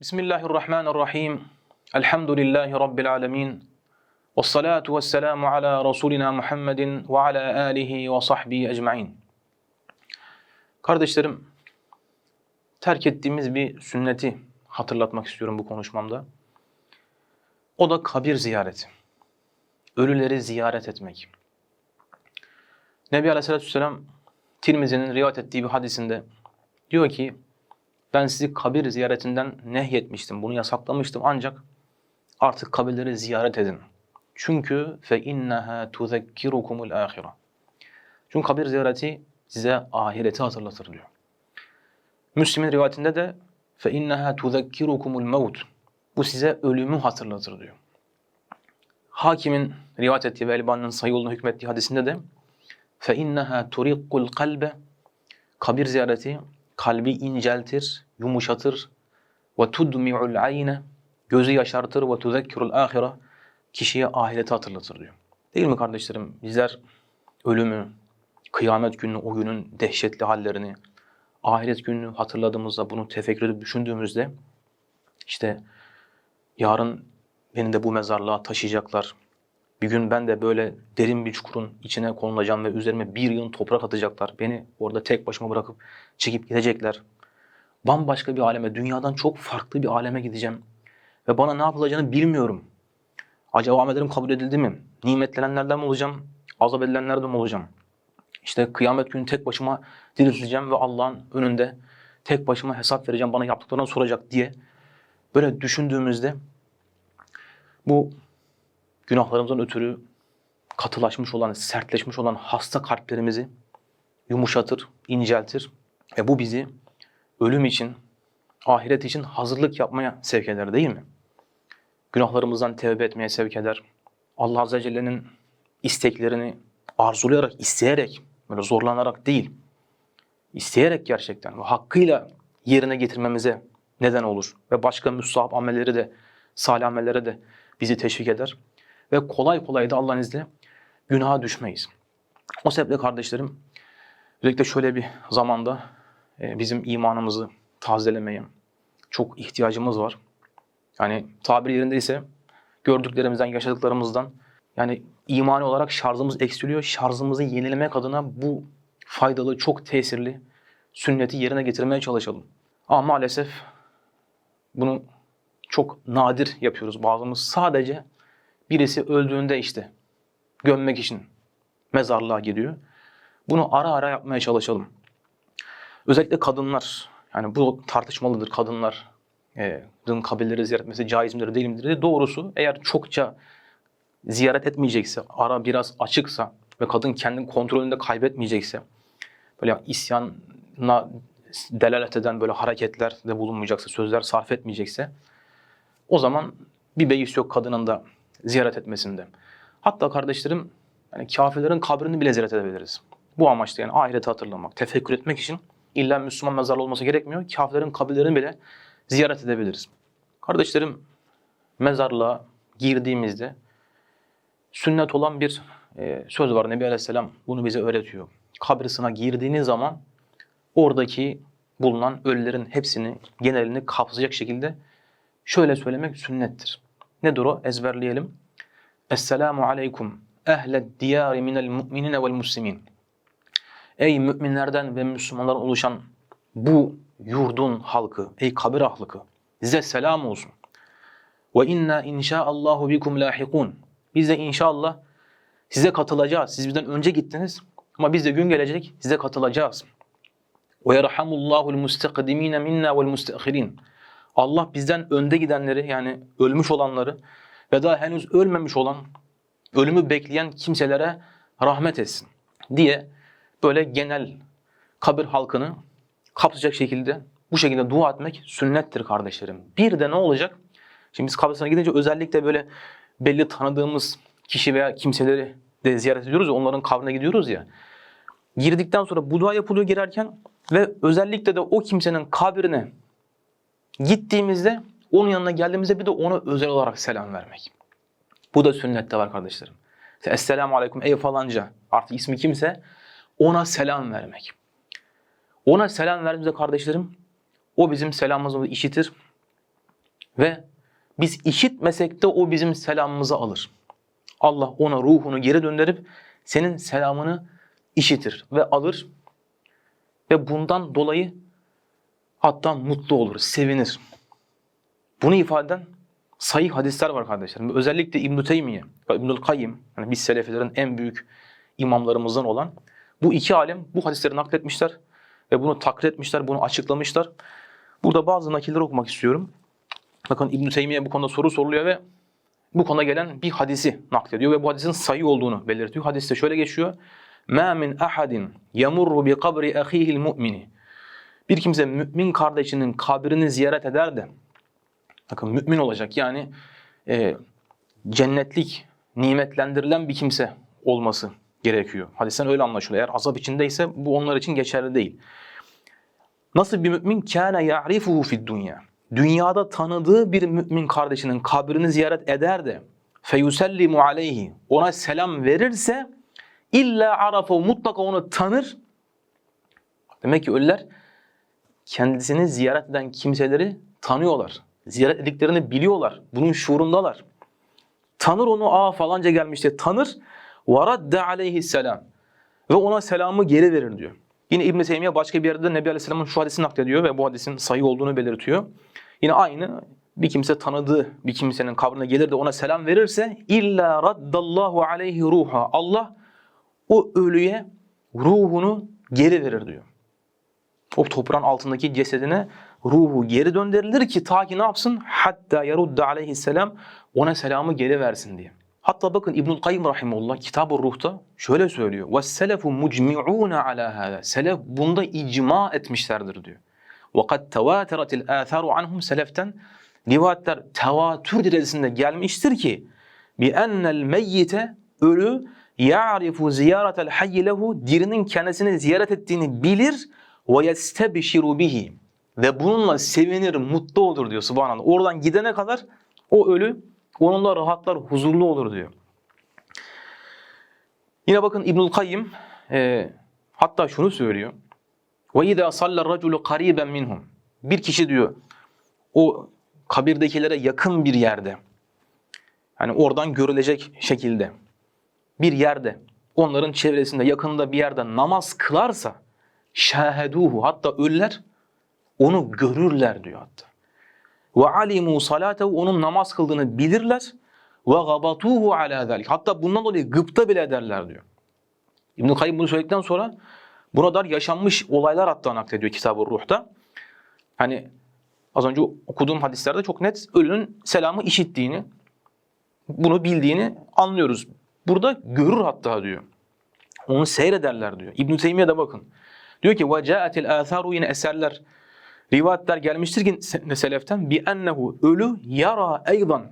Bismillahirrahmanirrahim. Elhamdülillahi Rabbil alemin. Ve salatu ve selamu ala Resulina Muhammedin ve ala alihi ve sahbihi ecmain. Kardeşlerim, terk ettiğimiz bir sünneti hatırlatmak istiyorum bu konuşmamda. O da kabir ziyareti. Ölüleri ziyaret etmek. Nebi Aleyhisselatü Vesselam Tirmizi'nin rivayet ettiği bir hadisinde diyor ki ben sizi kabir ziyaretinden nehyetmiştim, bunu yasaklamıştım ancak artık kabirleri ziyaret edin. Çünkü fe innaha tuzekkirukumul ahire. Çünkü kabir ziyareti size ahireti hatırlatır diyor. Müslim'in rivayetinde de fe innaha tuzekkirukumul maut. Bu size ölümü hatırlatır diyor. Hakimin rivayet ettiği ve Elbani'nin sayı hükmettiği hadisinde de fe innaha turiqqul kalbe kabir ziyareti kalbi inceltir, yumuşatır ve tudmi'ul ayne gözü yaşartır ve tuzekkirul ahire kişiye ahireti hatırlatır diyor. Değil mi kardeşlerim? Bizler ölümü, kıyamet günü, o günün dehşetli hallerini, ahiret gününü hatırladığımızda, bunu tefekkür edip düşündüğümüzde işte yarın beni de bu mezarlığa taşıyacaklar. Bir gün ben de böyle derin bir çukurun içine konulacağım ve üzerime bir yığın toprak atacaklar. Beni orada tek başıma bırakıp çekip gidecekler. Bambaşka bir aleme, dünyadan çok farklı bir aleme gideceğim. Ve bana ne yapılacağını bilmiyorum. Acaba amellerim kabul edildi mi? Nimetlenenlerden mi olacağım? Azap edilenlerden mi olacağım? İşte kıyamet günü tek başıma diriltileceğim ve Allah'ın önünde tek başıma hesap vereceğim. Bana yaptıklarını soracak diye. Böyle düşündüğümüzde bu günahlarımızdan ötürü katılaşmış olan, sertleşmiş olan hasta kalplerimizi yumuşatır, inceltir ve bu bizi ölüm için, ahiret için hazırlık yapmaya sevk eder değil mi? Günahlarımızdan tevbe etmeye sevk eder. Allah Azze ve Celle'nin isteklerini arzulayarak, isteyerek, böyle zorlanarak değil, isteyerek gerçekten ve hakkıyla yerine getirmemize neden olur. Ve başka müstahap amelleri de, salih amellere de bizi teşvik eder. Ve kolay kolay da Allah'ın izniyle günaha düşmeyiz. O sebeple kardeşlerim, özellikle şöyle bir zamanda e, bizim imanımızı tazelemeye çok ihtiyacımız var. Yani tabir yerindeyse gördüklerimizden, yaşadıklarımızdan yani imani olarak şarjımız eksiliyor. Şarjımızı yenilemek adına bu faydalı, çok tesirli sünneti yerine getirmeye çalışalım. Ama maalesef bunu çok nadir yapıyoruz. Bazımız sadece birisi öldüğünde işte gömmek için mezarlığa gidiyor. Bunu ara ara yapmaya çalışalım. Özellikle kadınlar, yani bu tartışmalıdır kadınlar, e, dın kabirleri ziyaret etmesi caiz midir değil midir diye. Doğrusu eğer çokça ziyaret etmeyecekse, ara biraz açıksa ve kadın kendini kontrolünde kaybetmeyecekse, böyle isyana delalet eden böyle hareketler de bulunmayacaksa, sözler sarf etmeyecekse, o zaman bir beis yok kadının da ziyaret etmesinde. Hatta kardeşlerim, yani kafirlerin kabrini bile ziyaret edebiliriz. Bu amaçla yani ahireti hatırlamak, tefekkür etmek için illa Müslüman mezarlı olması gerekmiyor. Kafirlerin kabirlerini bile ziyaret edebiliriz. Kardeşlerim, mezarlığa girdiğimizde sünnet olan bir e, söz var. Nebi Aleyhisselam bunu bize öğretiyor. Kabrisine girdiğiniz zaman oradaki bulunan ölülerin hepsini, genelini kapsayacak şekilde şöyle söylemek sünnettir. Nedir o? Ezberleyelim. Esselamu aleykum ehled diyari minel mu'minine vel muslimin. Ey müminlerden ve Müslümanlardan oluşan bu yurdun halkı, ey kabir ahlıkı, size selam olsun. Ve inna inşaallahu bikum lahikun. Biz de inşallah size katılacağız. Siz bizden önce gittiniz ama biz de gün gelecek size katılacağız. Ve yerhamullahul mustakdimine minna vel mustahirin. Allah bizden önde gidenleri yani ölmüş olanları ve daha henüz ölmemiş olan, ölümü bekleyen kimselere rahmet etsin diye böyle genel kabir halkını kapsayacak şekilde bu şekilde dua etmek sünnettir kardeşlerim. Bir de ne olacak? Şimdi biz kabristana gidince özellikle böyle belli tanıdığımız kişi veya kimseleri de ziyaret ediyoruz ya, onların kabrine gidiyoruz ya. Girdikten sonra bu dua yapılıyor girerken ve özellikle de o kimsenin kabrine gittiğimizde onun yanına geldiğimizde bir de ona özel olarak selam vermek. Bu da sünnette var kardeşlerim. Esselamu Aleyküm ey falanca artık ismi kimse ona selam vermek. Ona selam verdiğimizde kardeşlerim o bizim selamımızı işitir Ve biz işitmesek de o bizim selamımızı alır. Allah ona ruhunu geri döndürüp senin selamını işitir ve alır. Ve bundan dolayı hatta mutlu olur, sevinir. Bunu ifade eden sahih hadisler var kardeşlerim. Özellikle İbn-i Teymiye ve İbnül Kayyim, yani biz Selefilerin en büyük imamlarımızdan olan bu iki alim bu hadisleri nakletmişler ve bunu takrir etmişler, bunu açıklamışlar. Burada bazı nakilleri okumak istiyorum. Bakın İbn-i Teymiye bu konuda soru soruluyor ve bu konuda gelen bir hadisi naklediyor ve bu hadisin sahih olduğunu belirtiyor. Hadiste şöyle geçiyor. مَا مِنْ أَحَدٍ يَمُرُّ بِقَبْرِ أَخِيهِ الْمُؤْمِنِ bir kimse mümin kardeşinin kabrini ziyaret eder de bakın mümin olacak yani e, cennetlik, nimetlendirilen bir kimse olması gerekiyor. Hadisten öyle anlaşılıyor. Eğer azap içindeyse bu onlar için geçerli değil. Nasıl bir mümin? Kâne ya'rifuhu fid dünya. Dünyada tanıdığı bir mümin kardeşinin kabrini ziyaret eder de feyusellimu aleyhi ona selam verirse illa arafu mutlaka onu tanır. Demek ki ölüler kendisini ziyaret eden kimseleri tanıyorlar. Ziyaret ediklerini biliyorlar. Bunun şuurundalar. Tanır onu aa falanca gelmişti. Tanır. وَرَدَّ عَلَيْهِ selam Ve ona selamı geri verir diyor. Yine İbn-i Teymiye başka bir yerde de Nebi Aleyhisselam'ın şu hadisini naklediyor ve bu hadisin sahih olduğunu belirtiyor. Yine aynı bir kimse tanıdığı bir kimsenin kabrine gelir de ona selam verirse illa raddallahu aleyhi ruha. Allah o ölüye ruhunu geri verir diyor. O toprağın altındaki cesedine ruhu geri döndürülür ki ta ki ne yapsın? Hatta yarudda aleyhisselam ona selamı geri versin diye. Hatta bakın İbnül Kayyim rahimullah Kitab-ı Ruh'ta şöyle söylüyor. وَالسَّلَفُ مُجْمِعُونَ عَلَى هَذَا Selef bunda icma etmişlerdir diyor. وَقَدْ تَوَاتَرَتِ الْآثَارُ عَنْهُمْ Seleften rivayetler tevatür derecesinde gelmiştir ki بِأَنَّ الْمَيِّتَ Ölü يَعْرِفُ زِيَارَةَ الْحَيِّ lehu Dirinin kendisini ziyaret ettiğini bilir ve yestebşiru bihi ve bununla sevinir, mutlu olur diyor subhanallah. Oradan gidene kadar o ölü onunla rahatlar, huzurlu olur diyor. Yine bakın İbnül Kayyim e, hatta şunu söylüyor. Ve idâ sallar raculu kariben minhum. Bir kişi diyor o kabirdekilere yakın bir yerde. Yani oradan görülecek şekilde bir yerde onların çevresinde yakında bir yerde namaz kılarsa şaheduhu hatta ölüler onu görürler diyor hatta. Ve alimu salatehu onun namaz kıldığını bilirler ve gabatuhu ala zalik. Hatta bundan dolayı gıpta bile ederler diyor. İbn Kayyim bunu söyledikten sonra buna dar yaşanmış olaylar hatta naklediyor Kitab-ı Ruh'ta. Hani az önce okuduğum hadislerde çok net ölünün selamı işittiğini, bunu bildiğini anlıyoruz. Burada görür hatta diyor. Onu seyrederler diyor. İbn Teymiye de bakın. Diyor ki ca'atil atharu yine eserler rivayetler gelmiştir ki seleften? Bi ennehu ölü yara eydan.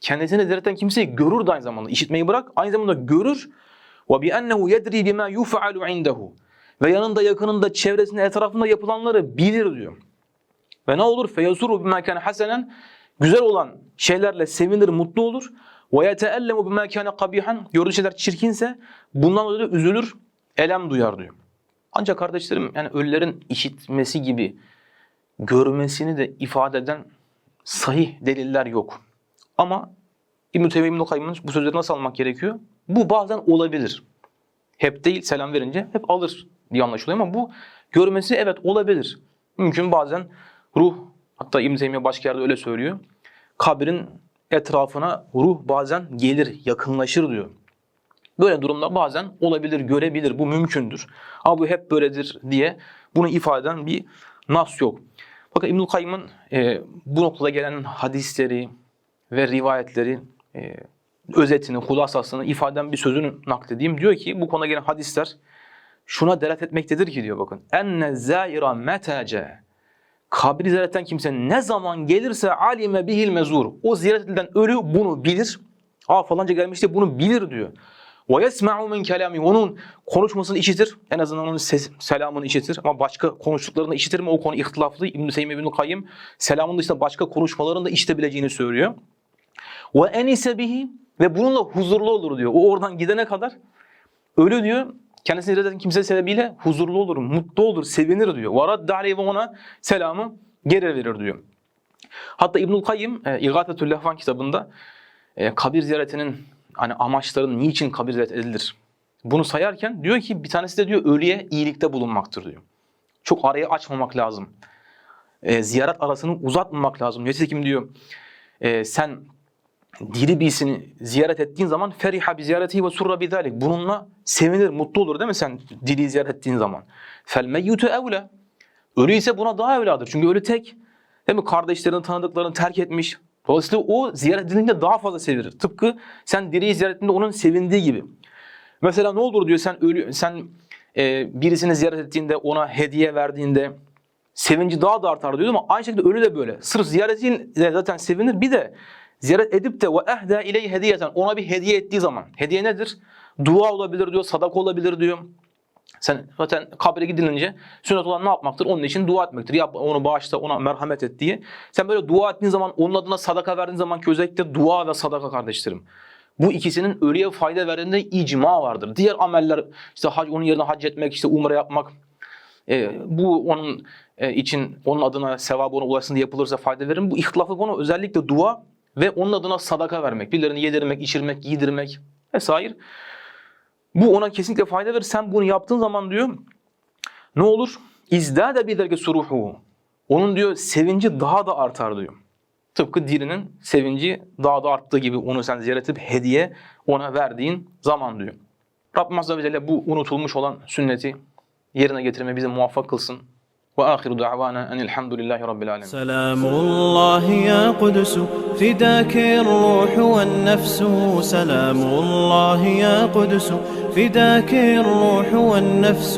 Kendisini ziyaretten kimseyi görür de aynı zamanda. İşitmeyi bırak aynı zamanda görür. Ve bi ennehu yedri bima yuf'alu indehu. Ve yanında yakınında çevresinde etrafında yapılanları bilir diyor. Ve ne olur? Feyasuru bima kana hasenen güzel olan şeylerle sevinir, mutlu olur. Ve yeteellemu bima kana kabihan gördüğü şeyler çirkinse bundan dolayı üzülür, elem duyar diyor. Ancak kardeşlerim yani ölülerin işitmesi gibi görmesini de ifade eden sahih deliller yok. Ama İbn-i Teymiye bu sözleri nasıl almak gerekiyor? Bu bazen olabilir. Hep değil selam verince hep alır diye anlaşılıyor ama bu görmesi evet olabilir. Mümkün bazen ruh hatta İbn-i Teymiye başka yerde öyle söylüyor. Kabrin etrafına ruh bazen gelir, yakınlaşır diyor. Böyle durumda bazen olabilir, görebilir, bu mümkündür. Ama bu hep böyledir diye bunu ifade eden bir nas yok. Bakın İbnül Kayyım'ın e, bu noktada gelen hadisleri ve rivayetleri e, özetini, hulasasını ifade bir sözünü nakledeyim. Diyor ki bu konuda gelen hadisler şuna delalet etmektedir ki diyor bakın. Enne zaira metace kabri ziyaret eden kimse ne zaman gelirse alime bihil mezur. O ziyaret edilen ölü bunu bilir. Aa falanca gelmişti bunu bilir diyor. Ve yesma'u min kelami onun konuşmasını işitir. En azından onun ses, selamını işitir ama başka konuştuklarını işitir mi o konu ihtilaflı. İbn Seyyim İbn Kayyim selamın dışında başka konuşmalarını da işitebileceğini söylüyor. Ve enise bihi ve bununla huzurlu olur diyor. O oradan gidene kadar ölü diyor kendisini reddeden kimse sebebiyle huzurlu olur, mutlu olur, sevinir diyor. Varad aleyhi ve ona selamı geri verir diyor. Hatta İbnül Kayyim e, İgâtetül Lehvan kitabında e, kabir ziyaretinin hani amaçların niçin ziyaret edilir? Bunu sayarken diyor ki bir tanesi de diyor ölüye iyilikte bulunmaktır diyor. Çok arayı açmamak lazım. E, ziyaret arasını uzatmamak lazım. Nitekim diyor e, sen diri birisini ziyaret ettiğin zaman feriha bi ziyaretihi ve surra bi zalik. Bununla sevinir, mutlu olur değil mi sen diri ziyaret ettiğin zaman? Fel meyyutu evle. Ölü ise buna daha evladır. Çünkü ölü tek. Değil mi? Kardeşlerini, tanıdıklarını terk etmiş. Dolayısıyla o ziyaret edilince daha fazla sevinir. Tıpkı sen diriyi ziyaret ettiğinde onun sevindiği gibi. Mesela ne olur diyor sen ölü sen e, birisini ziyaret ettiğinde ona hediye verdiğinde sevinci daha da artar diyor ama aynı şekilde ölü de böyle. Sırf ziyaretiyle zaten sevinir. Bir de ziyaret edip de ve ehda ileyhi hediyeten ona bir hediye ettiği zaman. Hediye nedir? Dua olabilir diyor, sadaka olabilir diyor. Sen zaten kabre gidilince sünnet olan ne yapmaktır? Onun için dua etmektir. Yap onu bağışla, ona merhamet et diye. Sen böyle dua ettiğin zaman, onun adına sadaka verdiğin zaman ki özellikle dua ve sadaka kardeşlerim. Bu ikisinin ölüye fayda verdiğinde icma vardır. Diğer ameller işte hac, onun yerine hac etmek, işte umre yapmak, e, bu onun e, için onun adına sevabı ona ulaşsın diye yapılırsa fayda verir. Bu ihtilafı konu özellikle dua ve onun adına sadaka vermek, birilerini yedirmek, içirmek, giydirmek vesaire. Bu ona kesinlikle fayda verir. Sen bunu yaptığın zaman diyor ne olur? İzdâde bidelge suruhu. Onun diyor sevinci daha da artar diyor. Tıpkı dirinin sevinci daha da arttığı gibi onu sen ziyaret edip hediye ona verdiğin zaman diyor. Rabbim Azze ve Celle bu unutulmuş olan sünneti yerine getirmeye bizi muvaffak kılsın. Ve ahiru da'vana enilhamdülillahi rabbil alemin. سلام الله يا قدس فداك الروح والنفس سلام الله يا قدس فداك الروح والنفس